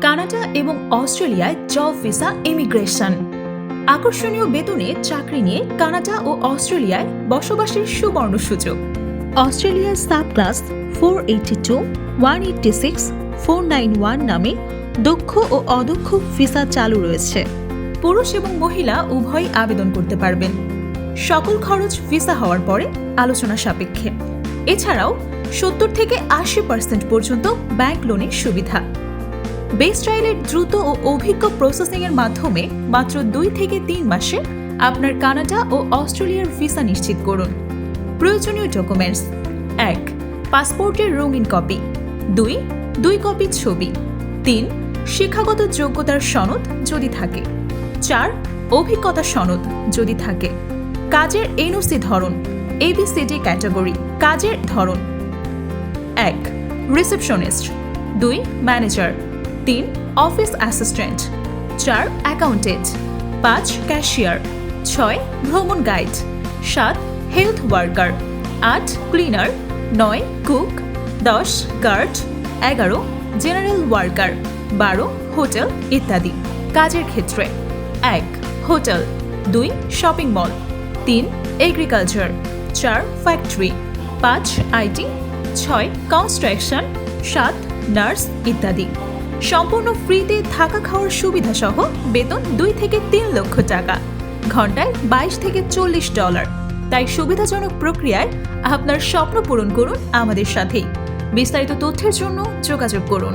Canada এবং অস্ট্রেলিয়ায় job visa immigration. আকর্ষণীয় বেতনে চাকরি নিয়ে কানাডা ও অস্ট্রেলিয়ায় বসবাসের সুবর্ণ সুযোগ। অস্ট্রেলিয়ার subclass four eighty two, one eighty six, four nine one নামে দক্ষ ও অদক্ষ ভিসা চালু রয়েছে। পুরুষ এবং মহিলা উভয়ই আবেদন করতে পারবেন। সকল খরচ ভিসা হওয়ার পরে আলোচনা সাপেক্ষে। এছাড়াও সত্তর থেকে আশি পার্সেন্ট পর্যন্ত ব্যাংক লোনের সুবিধা। বেস্ট ট্রায়ালের দ্রুত ও অভিজ্ঞ প্রসেসিং এর মাধ্যমে মাত্র দুই থেকে তিন মাসে আপনার কানাডা ও অস্ট্রেলিয়ার ভিসা নিশ্চিত করুন। প্রয়োজনীয় ডকুমেন্টস। এক, পাসপোর্টের রঙিন কপি। দুই দুই কপি ছবি। তিন, শিক্ষাগত যোগ্যতার সনদ যদি থাকে। চার, অভিজ্ঞতা সনদ যদি থাকে। কাজের এনওসি ধরন এবিসিডি ক্যাটাগরি, কাজের ধরন। এক, রিসেপশনিস্ট। দুই, ম্যানেজার। তিন অফিস অ্যাসিস্ট্যান্ট, চার অ্যাকাউন্টেন্ট, পাঁচ ক্যাশিয়ার, ছয় ভ্রমণ গাইড, সাত হেলথ ওয়ার্কার, আট ক্লিনার, নয় কুক, দশ গার্ড, এগারো জেনারেল ওয়ার্কার, বারো হোটেল ইত্যাদি। কাজের ক্ষেত্রে এক হোটেল, দুই শপিং মল, তিন এগ্রিকালচার, চার ফ্যাক্টরি, পাঁচ আইটি, ছয় কনস্ট্রাকশন, সাত নার্স ইত্যাদি। সম্পূর্ণ ফ্রিতে থাকা খাওয়ার সুবিধা সহ বেতন দুই থেকে তিন লক্ষ টাকা। ঘন্টায় বাইশ থেকে চল্লিশ ডলার। তাই সুবিধাজনক প্রক্রিয়ায় আপনার স্বপ্ন পূরণ করুন আমাদের সাথে বিস্তারিত তথ্যের জন্য যোগাযোগ করুন।